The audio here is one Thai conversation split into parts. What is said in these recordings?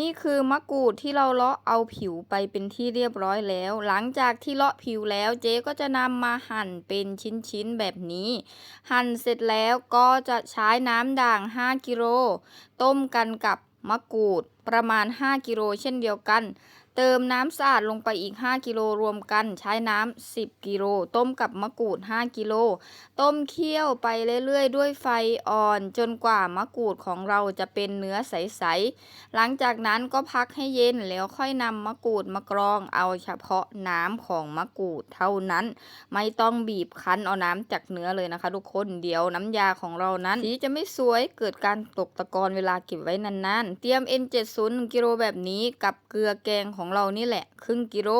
นี่คือมะกรูดที่เราเลาะเอาผิวไปเป็นที่เรียบร้อยแล้ว หลังจากที่เลาะผิวแล้วเจ๊ก็จะนำมาหั่นเป็นชิ้นๆแบบนี้ หั่นเสร็จแล้วก็จะใช้น้ำด่าง 5 กิโล ต้มกันกับมะกรูด ประมาณ 5 กิโลเช่นเดียวกัน เติมน้ำสะอาดลงไปอีก 5 กิโลรวมกัน ใช้น้ำ 10 กิโล ต้มกับมะกรูด 5 กิโล ต้มเคี่ยวไปเรื่อยๆ ด้วยไฟอ่อน จนกว่ามะกรูดของเราจะเป็นเนื้อใสๆ หลังจากนั้นก็พักให้เย็นแล้วค่อยนำมะกรูดมากรอง เอาเฉพาะน้ำของมะกรูดเท่านั้น ไม่ต้องบีบคั้นเอาน้ำจากเนื้อเลยนะคะทุกคนเดี๋ยวน้ำยาของเรานั้นสีจะไม่สวยเกิดการตกตะกอนเวลาเก็บไว้นานๆ เตรียม N70 1กิโลแบบนี้กับเกลือแกงของเรานี่แหละ ครึ่งกิโล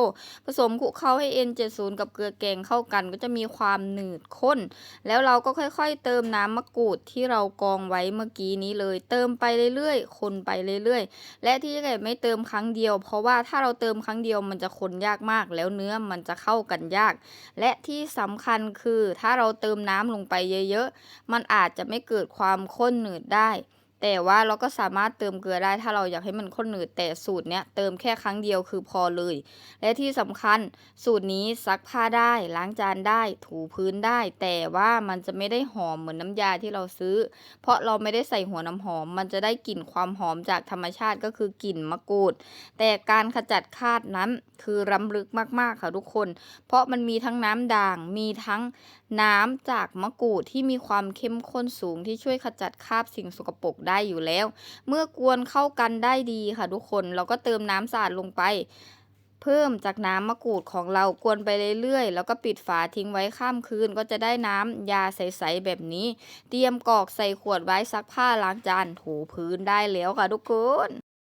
ผสมคลุกเข้าให้ N70 กับเกลือแกงเข้ากันก็จะมีความหนืดข้น แล้วเราก็ค่อยๆ เติมน้ำมะกรูดที่เรากองไว้เมื่อกี้นี้เลย เติมไปเรื่อยๆ คนไปเรื่อยๆ และที่จะไม่เติมครั้งเดียว เพราะว่าถ้าเราเติมครั้งเดียวมันจะคนยากมาก แล้วเนื้อมันจะเข้ากันยาก และที่สำคัญคือถ้าเราเติมน้ำลงไปเยอะๆ มันอาจจะไม่เกิดความข้นหนืดได้ แต่ว่าเราก็สามารถเติมเกลือได้ถ้าเราอยากให้มันข้นหนืดแต่สูตรเนี้ยเติมแค่ครั้งเดียวคือพอเลย และที่สำคัญสูตรนี้ซักผ้าได้ล้างจานได้ถูพื้นได้ แต่ว่ามันจะไม่ได้หอมเหมือนน้ำยาที่เราซื้อ เพราะเราไม่ได้ใส่หัวน้ำหอม มันจะได้กลิ่นความหอมจากธรรมชาติก็คือกลิ่นมะกรูด แต่การขจัดคราดนั้นคือล้ำลึกมากๆค่ะทุกคน เพราะมันมีทั้งน้ำด่างมีทั้งน้ำจากมะกรูดที่มีความเข้มข้นสูงที่ช่วยขจัดคราบสิ่งสกปรกได้อยู่แล้ว เมื่อกวนเข้ากันได้ดีค่ะทุกคนเราก็เติมน้ำสะอาดลงไป เพิ่มจากน้ำมะกรูดของเรากวนไปเรื่อยๆ แล้วก็ปิดฝาทิ้งไว้ข้ามคืน ก็จะได้น้ำยาใสๆแบบนี้ เตรียมกรอกใส่ขวดไว้ซักผ้าล้างจานถูพื้นได้แล้วค่ะทุกคน